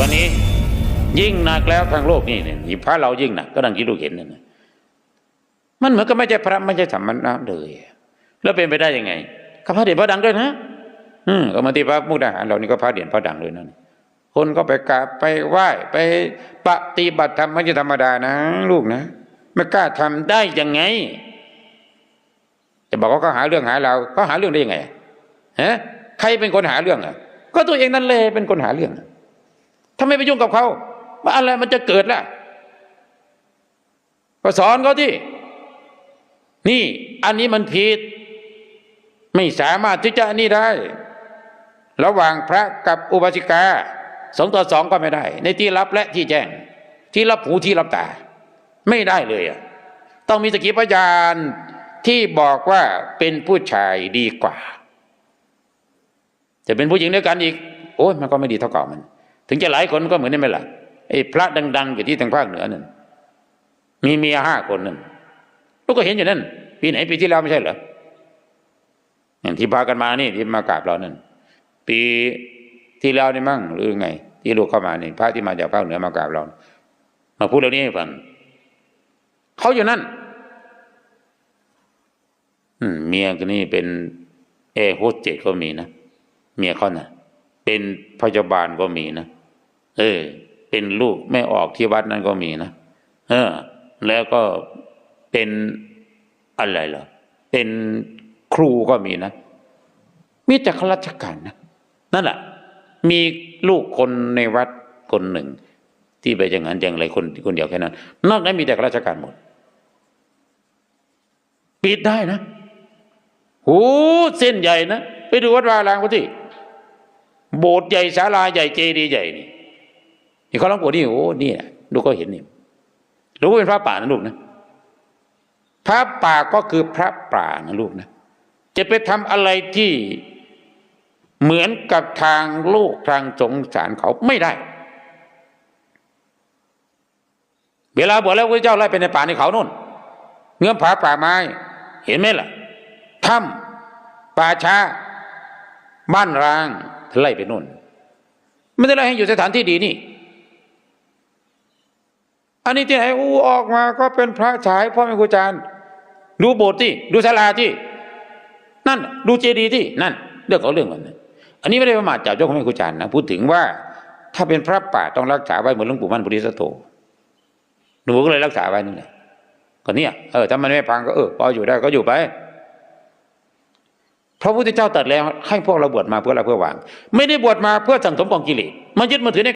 วันนี้ ยิ่งหนักแล้วทางโลกนี่เนี่ยพระเรายิ่งหนักก็ดังที่ลูกเห็นนั่นนะมันเหมือนกับไม่ใช่พระไม่ใช่สามณะเลย แล้วเป็นไปได้ยังไงก็พระเด่นพระดังด้วยนะอืมก็มาที่พระมุกดาหารเรานี่ก็พระเด่นพระดังเลยนั่นคนก็ไปกราบไปไหว้ไปปฏิบัติธรรมไม่ใช่ธรรมดานะ ลูกนะไม่กล้าทำได้ยังไงจะบอกว่าเขาหาเรื่องหาเราเขาหาเรื่องได้ยังไงฮะใครเป็นคนหาเรื่องอะ ก็ตัวเองนั่นเลยเป็นคนหาเรื่อง ทำไมไปยุ่งกับเขาว่าอะไรมันจะเกิดล่ะก็สอนเขาที่ นี่ อันนี้มันผิด ไม่สามารถที่จะนี่ได้ ระหว่างพระกับอุบาสิกาสองต่อสองก็ไม่ได้ ในที่รับและที่แจ้ง ที่รับหูที่รับตา ไม่ได้เลยอะต้องมีสกิพยานที่บอกว่าเป็นผู้ชายดีกว่า จะเป็นผู้หญิงด้วยกันอีก โอ้ยมันก็ไม่ดีเท่าเก่ามัน ถึงจะหลายคนก็เหมือนนี่ไหมล่ะไอ้พระดัง ๆ อยู่ที่ทางภาคเหนือนั่นมีเมียห้าคนนั่นลูกก็เห็นอยู่นั่นปีไหนปีที่แล้วไม่ใช่เหรออย่างที่พากันมานี่ที่มากราบเรานั่นปีที่แล้วนี่มั่งหรือไง ที่ลูกเข้ามานี่พระที่มาจากภาคเหนือมากราบเรา มาพูดเรื่องนี้ให้ฟังเขาอยู่นั่นอืมเมียคนนี้เป็นแอร์โฮสเตสก็มีนะ เมียเขานะ่ะ เป็นพยาบาลก็มีนะ เออ เป็นลูกแม่ออกที่วัดนั้นก็มีนะเออ แล้วก็เป็นอะไรเหรอเป็นครูก็มีนะมีแต่ข้าราชการนะนั่นแหละมีลูกคนในวัดคนหนึ่ง ที่ไปอย่างนั้นอย่างไรคนคนเดียวแค่นั้น นอกนั้นมีแต่ข้าราชการหมดปิดได้นะโอ้เส้นใหญ่นะ ไปดูวัดวาลางก็ที่โบสถ์ใหญ่ศาลาใหญ่เจดีย์ใหญ่นี่ นี่เขาหลวงปู่นี่โอ้นี่นะลูกก็เห็นนี่ลูกก็เป็นพระป่านะลูกนะพระป่าก็คือพระป่านะลูกนะจะไปทำอะไรที่เหมือนกับทางโลกทางสงสารเขาไม่ได้ เวลาบวชแล้วพระเจ้าไล่ไปในป่าในเขาโน่นเงื่อมผาป่าไม้ เห็นไหมล่ะถ้ำป่าช้า บ้านร้างไล่ไปโน่นไม่ได้ไล่ให้อยู่สถานที่ดีนี่ อันนี้ที่ไหนอู้ออกมาก็เป็นพระฉายพ่อแม่ครูอาจารย์ดูโบสถ์ที่ดูศาลาที่นั่น ดูเจดีย์ที่นั่นเรื่องของเรื่องมันอันนี้ไม่ได้ประมาทจับเจ้าของแม่ครูอาจารย์นะพูดถึงว่าถ้าเป็นพระป่าต้องรักษาไว้เหมือนหลวงปู่มั่นปุริสโตหนูก็เลยรักษาไว้นี่แหละก็เนี่ยเออถ้ามันไม่พังก็เออพออยู่ได้ก็อยู่ไปพระพุทธเจ้าตรัสแล้วให้พวกเราบวชมาเพื่ออะไรเพื่อวาง ไม่ได้บวชมาเพื่อสังสมกองกิเลสมายึดมาถือใน